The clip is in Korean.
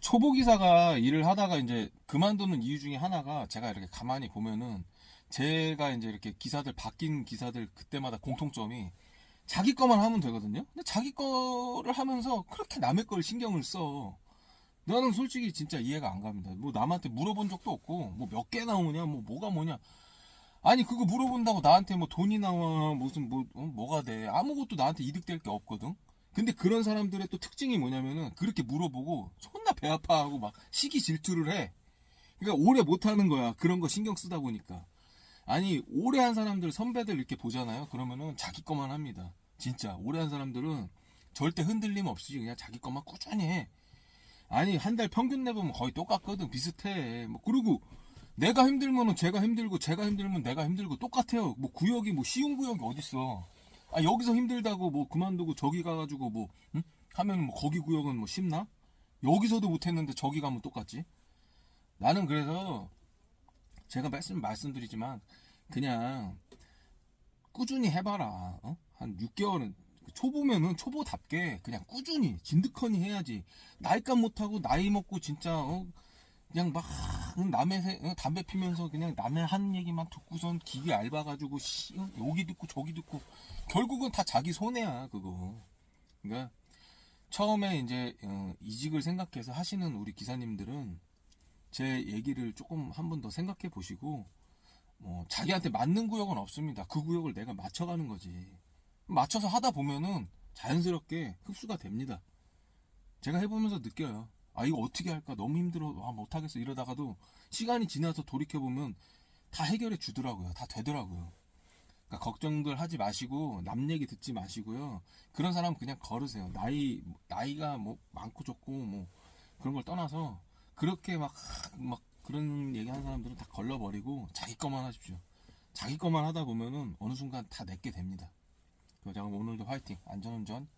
초보 기사가 일을 하다가 이제 그만두는 이유 중에 하나가 제가 이렇게 가만히 보면은 제가 이제 이렇게 기사들 바뀐 기사들 그때마다 공통점이 자기 거만 하면 되거든요. 근데 자기 거를 하면서 그렇게 남의 걸 신경을 써. 나는 솔직히 진짜 이해가 안 갑니다. 뭐 남한테 물어본 적도 없고 뭐 몇 개 나오냐 뭐 뭐가 뭐냐 아니 그거 물어본다고 나한테 뭐 돈이 나와 무슨 뭐 어, 뭐가 돼 아무것도 나한테 이득될 게 없거든. 근데 그런 사람들의 또 특징이 뭐냐면은 그렇게 물어보고 존나 배 아파하고 막 시기 질투를 해. 그러니까 오래 못 하는 거야. 그런 거 신경 쓰다 보니까. 아니 오래 한 사람들 선배들 이렇게 보잖아요. 그러면은 자기 것만 합니다. 진짜 오래 한 사람들은 절대 흔들림 없이 그냥 자기 것만 꾸준히 해. 아니 한 달 평균 내보면 거의 똑같거든 비슷해. 뭐 그리고 내가 힘들면은 제가 힘들고 제가 힘들면 내가 힘들고 똑같아요. 뭐 구역이 뭐 쉬운 구역이 어딨어. 아 여기서 힘들다고 뭐 그만두고 저기 가가지고 뭐 응? 하면 뭐 거기 구역은 뭐 쉽나? 여기서도 못했는데 저기 가면 똑같지. 나는 그래서 제가 말씀 말씀드리지만 그냥 꾸준히 해봐라. 어? 한 6개월은 초보면은 초보답게 그냥 꾸준히 진득하니 해야지. 나이값 못하고 나이 먹고 진짜 어? 그냥 막 남의 세- 어? 담배 피면서 그냥 남의 하는 얘기만 듣고선 기계 알바 가지고 씨, 어? 여기 듣고 저기 듣고 결국은 다 자기 손해야 그거. 그러니까 처음에 이제 어, 이직을 생각해서 하시는 우리 기사님들은 제 얘기를 조금 한 번 더 생각해 보시고 뭐 자기한테 맞는 구역은 없습니다. 그 구역을 내가 맞춰가는 거지. 맞춰서 하다 보면은 자연스럽게 흡수가 됩니다. 제가 해보면서 느껴요. 아 이거 어떻게 할까 너무 힘들어 아 못하겠어 이러다가도 시간이 지나서 돌이켜 보면 다 해결해 주더라고요. 다 되더라고요. 그러니까 걱정들 하지 마시고 남 얘기 듣지 마시고요. 그런 사람 그냥 걸으세요. 나이 나이가 뭐 많고 적고 뭐 그런 걸 떠나서 그렇게 막 막 그런 얘기 하는 사람들은 다 걸러버리고 자기 것만 하십시오. 자기 것만 하다 보면은 어느 순간 다 내게 됩니다. 그럼 제가 오늘도 화이팅 안전운전